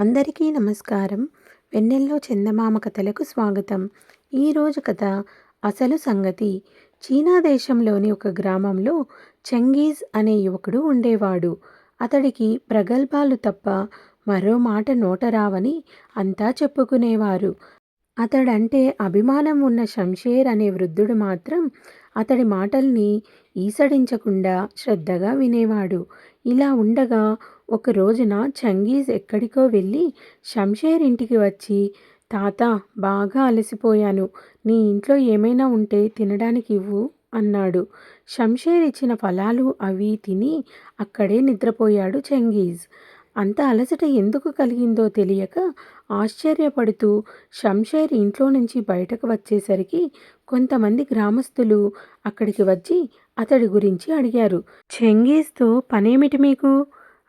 అందరికీ నమస్కారం. వెన్నెల్లో చందమామ కథలకు స్వాగతం. ఈరోజు కథ అసలు సంగతి. చీనా దేశంలోని ఒక గ్రామంలో చంగీజ్ అనే యువకుడు ఉండేవాడు. అతడికి ప్రగల్భాలు తప్ప మరో మాట నోట రావని అంతా చెప్పుకునేవారు. అతడంటే అభిమానం ఉన్న షంషేర్ అనే వృద్ధుడు మాత్రం అతడి మాటల్ని ఈసడించకుండా శ్రద్ధగా వినేవాడు. ఇలా ఉండగా ఒక రోజున చంగీజ్ ఎక్కడికో వెళ్ళి షంషేర్ ఇంటికి వచ్చి తాత బాగా అలసిపోయాను. నీ ఇంట్లో ఏమైనా ఉంటే తినడానికి ఇవ్వు అన్నాడు. షంషేర్ ఇచ్చిన ఫలాలు అవి తిని అక్కడే నిద్రపోయాడు చంగీజ్. అంత అలసట ఎందుకు కలిగిందో తెలియక ఆశ్చర్యపడుతూ షంషేర్ ఇంట్లో నుంచి బయటకు వచ్చేసరికి కొంతమంది గ్రామస్తులు అక్కడికి వచ్చి అతడి గురించి అడిగారు. చెంగీజ్తో పనేమిటి మీకు?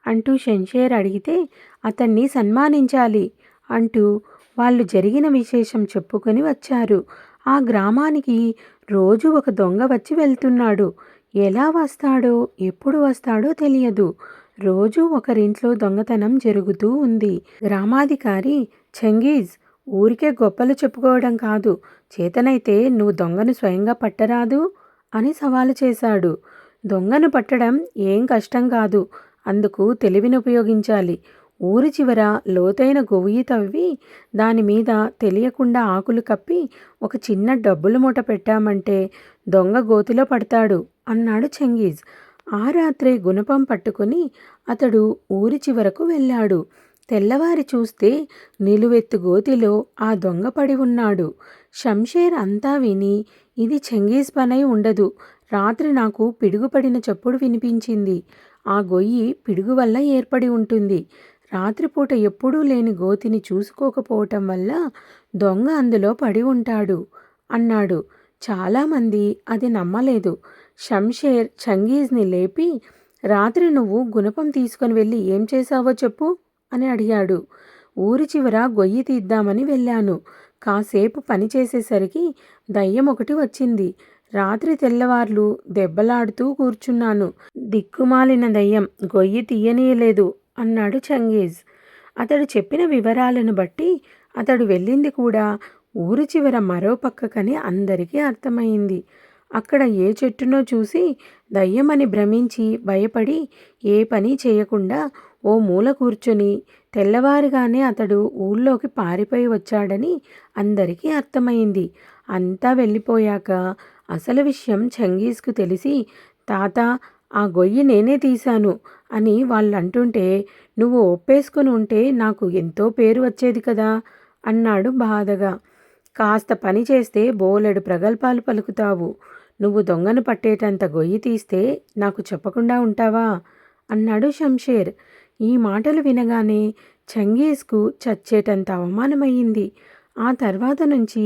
అంటూ షంషేర్ అడిగితే అతన్ని సన్మానించాలి అంటూ వాళ్ళు జరిగిన విశేషం చెప్పుకొని వచ్చారు. ఆ గ్రామానికి రోజు ఒక దొంగ వచ్చి వెళ్తున్నాడు. ఎలా వస్తాడో ఎప్పుడు వస్తాడో తెలియదు. రోజు ఒకరింట్లో దొంగతనం జరుగుతూ ఉంది. గ్రామాధికారి చెంగీజ్ ఊరికే గొప్పలు చెప్పుకోవడం కాదు. చేతనైతే నువ్వు దొంగను స్వయంగా పట్టరాదు అని సవాలు చేశాడు. దొంగను పట్టడం ఏం కష్టం కాదు. అందుకు తెలివిని ఉపయోగించాలి. ఊరి చివర లోతైన గొయ్యి తవ్వి దాని మీద తెలియకుండా ఆకులు కప్పి ఒక చిన్న డబ్బుల మూట పెట్టామంటే దొంగ గోతిలో పడతాడు అన్నాడు చెంగీజ్. ఆ రాత్రే గుణపం పట్టుకుని అతడు ఊరి చివరకు వెళ్ళాడు. తెల్లవారి చూస్తే నిలువెత్తు గోతిలో ఆ దొంగ పడి ఉన్నాడు. షంషేర్ అంతా విని ఇది చెంగీజ్ పనై ఉండదు. రాత్రి నాకు పిడుగుపడిన చప్పుడు వినిపించింది. ఆ గొయ్యి పిడుగు వల్ల ఏర్పడి ఉంటుంది. రాత్రిపూట ఎప్పుడూ లేని గోతిని చూసుకోకపోవటం వల్ల దొంగ అందులో పడి ఉంటాడు అన్నాడు. చాలామంది అది నమ్మలేదు. షంషేర్ చంగీజ్ని లేపి రాత్రి నువ్వు గుణపం తీసుకొని వెళ్ళి ఏం చేశావో చెప్పు అని అడిగాడు. ఊరి చివర గొయ్యి తీద్దామని వెళ్ళాను. కాసేపు పని చేసేసరికి దయ్యం ఒకటి వచ్చింది. రాత్రి తెల్లవార్లు దెబ్బలాడుతూ కూర్చున్నాను. దిక్కుమాలిన దయ్యం గొయ్యి తీయనీయలేదు అన్నాడు చంగీజ్. అతడు చెప్పిన వివరాలను బట్టి అతడు వెళ్ళింది కూడా ఊరి చివర మరో పక్కకని అందరికీ అర్థమైంది. అక్కడ ఏ చెట్టునో చూసి దయ్యమని భ్రమించి భయపడి ఏ పని చేయకుండా ఓ మూల కూర్చొని తెల్లవారుగానే అతడు ఊళ్ళోకి పారిపోయి వచ్చాడని అందరికీ అర్థమైంది. అంతా వెళ్ళిపోయాక అసలు విషయం చంగీజ్కు తెలిసి తాత ఆ గొయ్యి నేనే తీశాను అని వాళ్ళు అంటుంటే నువ్వు ఒప్పేసుకుని ఉంటే నాకు ఎంతో పేరు వచ్చేది కదా అన్నాడు బాధగా. కాస్త పని చేస్తే బోలెడు ప్రగల్భాలు పలుకుతావు. నువ్వు దొంగను పట్టేటంత గొయ్యి తీస్తే నాకు చెప్పకుండా ఉంటావా? అన్నాడు షంషేర్ ఈ మాటలు వినగానే చంగీజ్కు చచ్చేటంత అవమానమయ్యింది. ఆ తర్వాత నుంచి